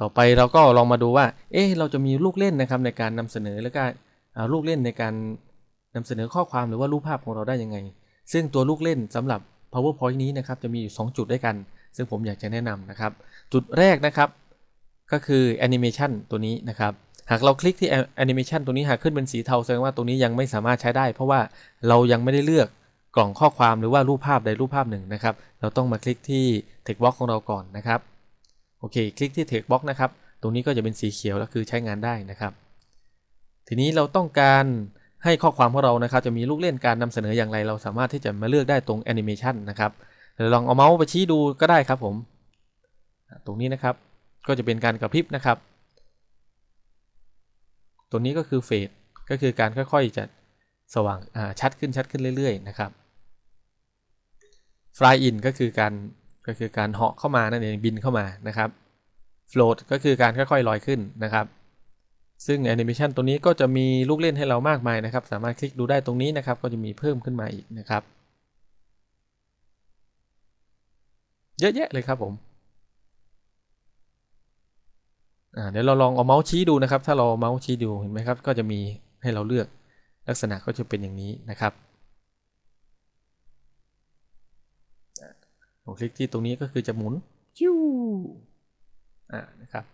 ต่อไปเราก็ลองมาดูว่า เอ๊ะเราจะมีลูกเล่นนะครับในการนำเสนอและก็ลูกเล่นในการนำเสนอข้อความหรือว่ารูปภาพของเราได้ยังไง ซึ่งตัวลูกเล่นสำหรับ powerpoint นี้นะครับจะมีอยู่ 2 จุดด้วยกัน ซึ่งผมอยากจะแนะนำนะครับ จุดแรกนะครับ ก็คือ animation ตัวนี้นะครับหากเราคลิกที่ animation ตัวนี้หากขึ้นเป็นสีเทาแสดงว่าตัวนี้ยังไม่สามารถใช้ได้ เพราะว่าเรายังไม่ได้เลือกกล่องข้อความหรือว่ารูปภาพใดรูปภาพหนึ่งนะครับ เราต้องมาคลิกที่ text box ของเราก่อนนะครับ โอเค คลิกที่ text box นะครับ ตรงนี้ก็จะเป็นสีเขียวแล้วคือใช้งานได้นะครับ ทีนี้เราต้องการให้ข้อความของเรานะครับ จะมีลูกเล่นการนำเสนออย่างไร เราสามารถที่จะมาเลือกได้ตรง animation นะครับเราลองเอาเมาส์ไปชี้ดูก็ได้ครับผม ตรงนี้นะครับก็จะเป็นการกระพริบนะครับ ตัวนี้ก็คือเฟดก็คือการค่อยๆจะสว่างชัดขึ้นชัดขึ้นเรื่อยๆนะครับ fly in ก็คือการ ก็คือการเหาะเข้ามานั่นเองบินเข้ามานะครับ float ก็คือการค่อยๆลอยขึ้นนะครับ ซึ่งแอนิเมชันตัวนี้ก็จะมีลูกเล่นให้เรามากมายนะครับ สามารถคลิกดูได้ตรงนี้นะครับ ก็จะมีเพิ่มขึ้นมาอีกนะครับ เยอะแยะเลยครับผมเดี๋ยวเราลองเอาเมาส์ชี้ดูนะครับ ถ้าเราเมาส์ชี้ดูเห็นไหมครับ ก็จะมีให้เราเลือกลักษณะก็จะเป็นอย่างนี้นะครับอ่า ผมคลิกที่ตรงนี้ก็คือจะหมุนจิ้วอ่านะครับ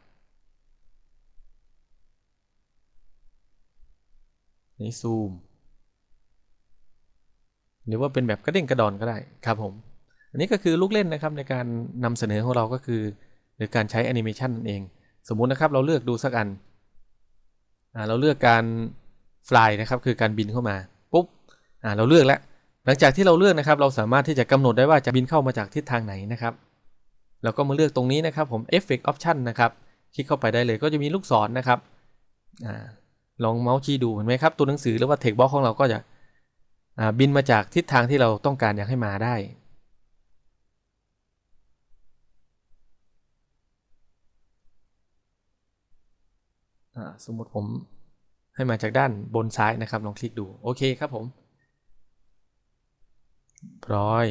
นี่ซูม หรือว่าเป็นแบบกระเด้งกระดอนก็ได้ครับผม อันนี้ก็คือลูกเล่นนะครับในการนำเสนอของเราก็คือ หรือการใช้แอนิเมชันนั่นเอง สมมุตินะครับเราเลือกดูสักอันอ่าเราเลือกการ fly นะครับคือการบินเข้ามาปุ๊บอ่าเราเลือกแล้ว หลังจากที่เราเลือกนะครับ เราสามารถที่จะกำหนดได้ว่าจะบินเข้ามาจากทิศทางไหนนะครับเราก็มาเลือกตรงนี้นะครับผม Effect Option นะครับ คลิกเข้าไปได้เลยก็จะมีลูกศรนะครับอลองเมาส์ชี้ดูเห็นไหมครับ ตัวหนังสือหรือว่า text box ของเราก็จะบินมาจากทิศทางที่เราต้องการอยากให้มาได้ สมมติผมให้มาจากด้านบนซ้ายนะครับ ลองคลิกดู โอเคครับผม ร้อย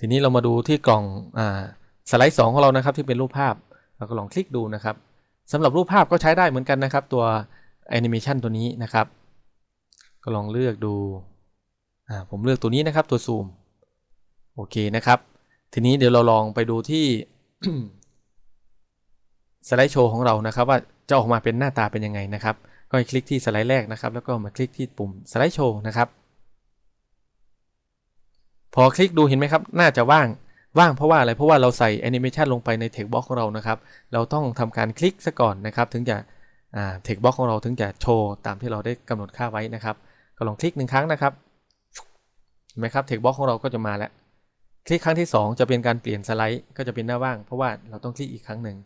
ทีนี้เรามาดูที่กล่องอสไลด์ 2 ของเรานะครับที่เป็นรูปภาพ เราก็ลองคลิกดูนะครับสำหรับรูปภาพก็ใช้ได้เหมือนกันนะครับ ตัวแอนิเมชันตัวนี้นะครับ ก็ลองเลือกดูผมเลือกตัวนี้นะครับตัวซูมโอเคนะครับ ทีนี้เดี๋ยวเราลองไปดูที่สไลด์โชว์ของเรานะครับ ว่าจะออกมาเป็นหน้าตาเป็นยังไงนะครับ ก็คลิกที่สไลด์แรกนะครับ แล้วก็มาคลิกที่ปุ่มสไลด์โชว์นะครับ พอคลิกดูเห็นไหมครับ น่าจะว่าง ว่างเพราะว่าอะไร เพราะว่าเราใส่แอนิเมชันลงไปใน text box ของเรานะครับ เราต้องทำการคลิกซะก่อนนะครับ ถึงจะอ่า text box ของเราถึงจะโชว์ตามที่เราได้กำหนดค่าไว้นะครับ ก็ลองคลิกหนึ่งครั้งนะครับเห็นไหมครับ text box ของเราก็จะมาแล้ว คลิกครั้งที่ 2 จะเป็นการเปลี่ยนสไลด์ ก็จะเป็นหน้าว่าง เพราะว่าเราต้องคลิกอีกครั้งหนึ่ง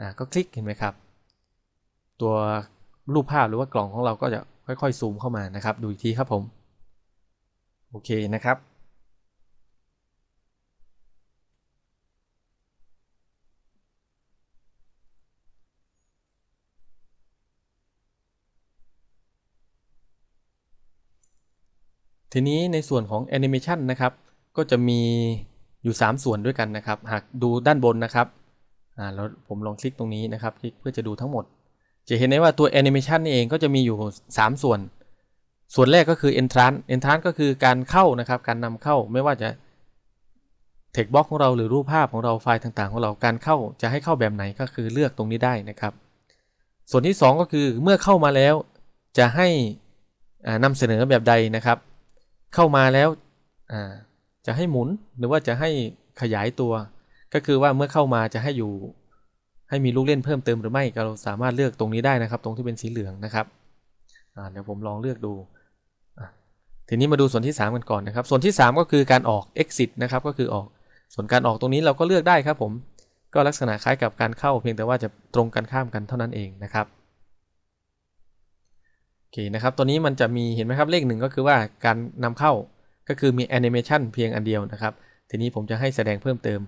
อ่า ก็คลิกเห็นไหมครับ ตัวรูปภาพหรือว่ากล่องของเราก็จะค่อยๆซูมเข้ามานะครับ ดูอีกทีครับผม โอเคนะครับ ทีนี้ในส่วนของแอนิเมชันนะครับ ก็จะมีอยู่ 3 ส่วนด้วยกันนะครับ หากดูด้านบนนะครับอ่าแล้วผมลองคลิกตรงนี้นะครับคลิกเพื่อจะดูทั้งหมด จะเห็นได้ว่าตัวแอนิเมชันนี่เองก็จะมีอยู่ 3 ส่วน ส่วนแรกก็คือ entrance entrance ก็คือการเข้านะครับ การนำเข้าไม่ว่าจะ text box ของเราหรือรูปภาพของเราไฟล์ต่างๆ ของเราการเข้าจะให้เข้าแบบไหนก็คือเลือกตรงนี้ได้นะครับ ส่วนที่ 2 ก็คือเมื่อเข้ามาแล้วจะให้อ่านำเสนอแบบใดนะครับ เข้ามาแล้วจะให้หมุนหรือว่าจะให้ขยายตัว ก็คือว่าเมื่อเข้ามาจะให้อยู่ ให้มีลูกเล่นเพิ่มเติมหรือไม่ก็เราสามารถเลือกตรงนี้ได้นะครับ ตรงที่เป็นสีเหลืองนะครับเดี๋ยวผมลองเลือกดูทีนี้มาดูส่วนที่ 3 กันก่อนนะครับ ส่วนที่ 3 ก็คือการออก exit นะครับก็คือออก ส่วนการออกตรงนี้เราก็เลือกได้ครับผม ก็ลักษณะคล้ายกับการเข้าเพียงแต่ว่าจะตรงกันข้ามกันเท่านั้นเองนะครับ เคนะครับ ตัวนี้มันจะมีเห็นไหมครับเลขหนึ่งก็คือว่าการนำเข้าก็คือมีแอนิเมชันเพียงอันเดียวนะครับ ทีนี้ผมจะให้แสดงเพิ่มเติม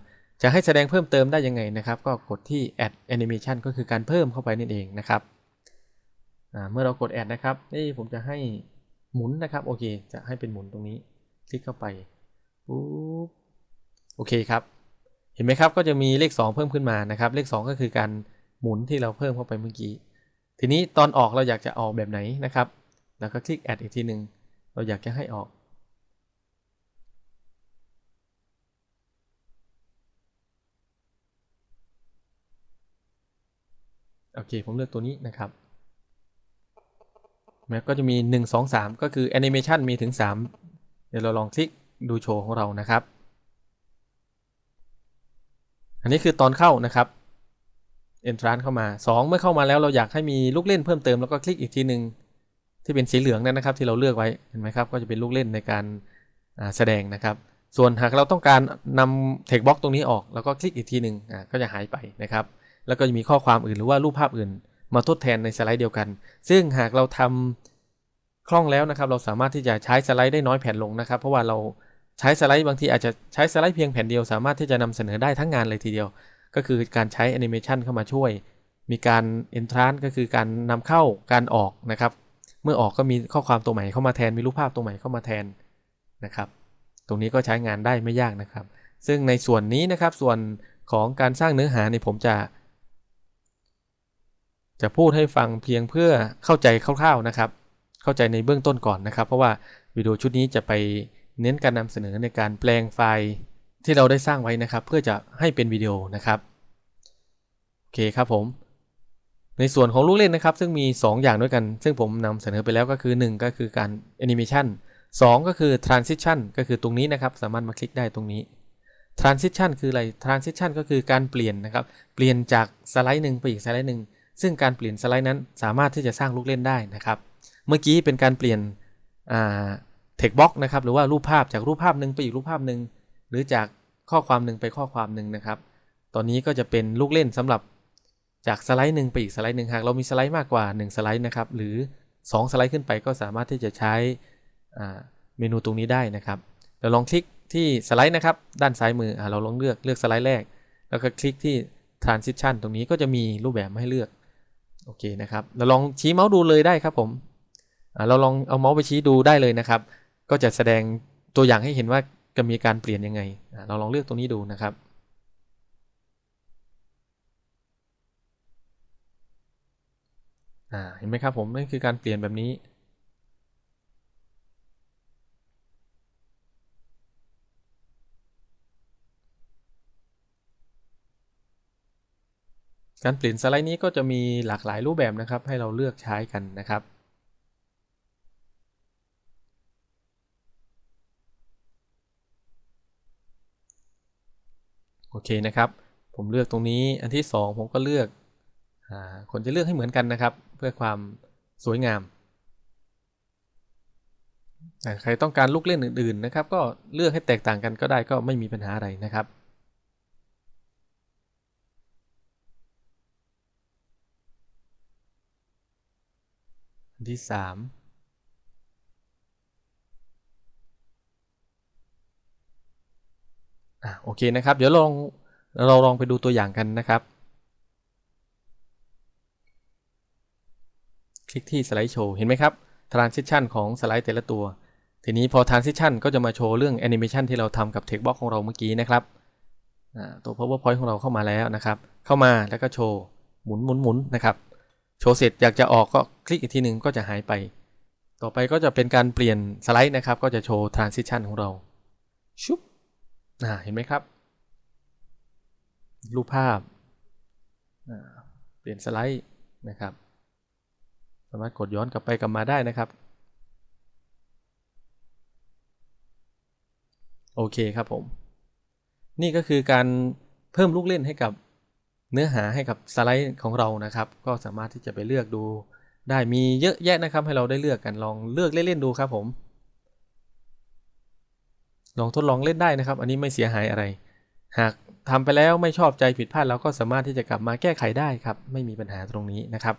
จะให้แสดงเพิ่มเติมได้ยังไงนะครับ ก็กดที่ add animation ก็คือการเพิ่มเข้าไปนั่นเองนะครับเมื่อเรากด add นะครับนี่ผมจะให้หมุนนะครับ โอเค จะให้เป็นหมุนตรงนี้ คลิกเข้าไปปุ๊บโอเคครับ เห็นไหมครับ ก็จะมีเลข 2 เพิ่มขึ้นมานะครับ เลข 2 ก็คือการหมุนที่เราเพิ่มเข้าไปเมื่อกี้ ทีนี้ตอนออกเราอยากจะออกแบบไหนนะครับแล้วก็คลิก add อีกทีหนึ่งเราอยากจะให้ออกโอเค ผมเลือกตัวนี้นะครับแล้วก็จะมี 1 2 3 ก็คือแอนิเมชันมีถึง 3 เดี๋ยวเราลองคลิกดูโชว์ของเรานะครับ อันนี้คือตอนเข้านะครับ entrance เข้ามา 2 เมื่อเข้ามาแล้วเราอยากให้มีลูกเล่นเพิ่มเติมแล้วก็คลิกอีกทีหนึ่งที่เป็นสีเหลืองนั่นนะครับ ที่เราเลือกไว้เห็นไหมครับ ก็จะเป็นลูกเล่นในการแสดงนะครับ ส่วนหากเราต้องการนำ text box ตรงนี้ออกแล้วก็คลิกอีกทีหนึ่งก็จะหายไปนะครับ แล้วก็จะมีข้อความอื่นหรือว่ารูปภาพอื่น มาทดแทนในสไลด์เดียวกัน ซึ่งหากเราทำคล่องแล้วนะครับ เราสามารถที่จะใช้สไลด์ได้น้อยแผ่นลงนะครับ เพราะว่าเราใช้สไลด์บางทีอาจจะใช้สไลด์เพียงแผ่นเดียวสามารถที่จะนำเสนอได้ทั้งงานเลยทีเดียว ก็คือการใช้แอนิเมชันเข้ามาช่วย มีการ entrance ก็คือการนำเข้าการออกนะครับ เมื่อออกก็มีข้อความตัวใหม่เข้ามาแทน มีรูปภาพตัวใหม่เข้ามาแทนนะครับ ตรงนี้ก็ใช้งานได้ไม่ยากนะครับ ซึ่งในส่วนนี้นะครับ ส่วนของการสร้างเนื้อหาเนี่ยผมจะ จะพูดให้ฟังเพียงเพื่อเข้าใจคร่าวๆนะครับ เข้าใจในเบื้องต้นก่อนนะครับ เพราะว่าวิดีโอชุดนี้จะไปเน้นการนำเสนอในการแปลงไฟล์ ที่เราได้สร้างไว้นะครับ เพื่อจะให้เป็นวิดีโอนะครับโอเคครับผมในส่วนของลูกเล่นนะครับ ซึ่งมี 2 อย่างด้วยกัน ซึ่งผมนำเสนอไปแล้วก็คือ 1 ก็คือการแอนิเมชัน2ก็คือ transition ก็คือตรงนี้นะครับ สามารถมาคลิกได้ตรงนี้ transition คืออะไร transition ก็คือการเปลี่ยนนะครับ เปลี่ยนจากสไลด์หนึ่งไปอีกสไลด์หนึ่งซึ่งการเปลี่ยนสไลด์นั้นสามารถที่จะสร้างลูกเล่นได้นะครับ เมื่อกี้เป็นการเปลี่ยนเทคบ็อกนะครับ หรือว่ารูปภาพจากรูปภาพหนึ่งไปอีกรูปภาพหนึ่ง หรือจากข้อความหนึ่งไปข้อความหนึ่งนะครับ ตอนนี้ก็จะเป็นลูกเล่นสำหรับจากสไลด์หนึ่งไปอีกสไลด์หนึ่งหากเรามีสไลด์มากกว่า 1 สไลด์นะครับ หรือ 2 สไลด์ขึ้นไปก็สามารถที่จะใช้เมนูตรงนี้ได้นะครับเราลองคลิกที่สไลด์นะครับ ด้านซ้ายมืออเราลองเลือกเลือกสไลด์แรก แล้วก็คลิกที่ transition ตรงนี้ก็จะมีรูปแบบให้เลือก โอเคนะครับ เราลองชี้เมาส์ดูเลยได้ครับผม เราลองเอาเมาส์ไปชี้ดูได้เลยนะครับ ก็จะแสดงตัวอย่างให้เห็นว่า จะมีการเปลี่ยนยังไง เราลองเลือกตรงนี้ดูนะครับ เห็นไหมครับผมนั่นคือการเปลี่ยนแบบนี้ การเปลี่ยนสไลด์นี้ก็จะมีหลากหลายรูปแบบนะครับ ให้เราเลือกใช้กันนะครับ โอเคนะครับ ผมเลือกตรงนี้อันที่ 2 ผมก็เลือกอคนจะเลือกให้เหมือนกันนะครับ เพื่อความสวยงามใครต้องการลูกเล่นอื่นๆนะครับ ก็เลือกให้แตกต่างกันก็ได้ก็ไม่มีปัญหาอะไรนะครับอันที่ 3อะ โอเคนะครับ เดี๋ยวลองเราลองไปดูตัวอย่างกันนะครับ คลิกที่สไลด์โชว์เห็นไหมครับ transition ของสไลด์แต่ละตัว ทีนี้พอ transition ก็จะมาโชว์เรื่อง animation ที่เราทำกับ text box ของเราเมื่อกี้นะครับตัว powerpoint ของเราเข้ามาแล้วนะครับ เข้ามาแล้วก็โชว์หมุนหมุนหมุนนะครับ โชว์เสร็จอยากจะออกก็คลิกอีกทีหนึ่งก็จะหายไป ต่อไปก็จะเป็นการเปลี่ยนสไลด์นะครับ ก็จะโชว์ transition ของเราชุบ เห็นไหมครับ รูปภาพ เปลี่ยนสไลด์นะครับ สามารถกดย้อนกลับไปกลับมาได้นะครับ โอเคครับผม นี่ก็คือการเพิ่มลูกเล่นให้กับเนื้อหาให้กับสไลด์ของเรานะครับ ก็สามารถที่จะไปเลือกดูได้มีเยอะแยะนะครับ ให้เราได้เลือกกันลองเลือกเล่นๆดูครับผม ลองทดลองเล่นได้นะครับ อันนี้ไม่เสียหายอะไร หากทำไปแล้วไม่ชอบใจผิดพลาดเราก็สามารถที่จะกลับมาแก้ไขได้ครับ ไม่มีปัญหาตรงนี้นะครับ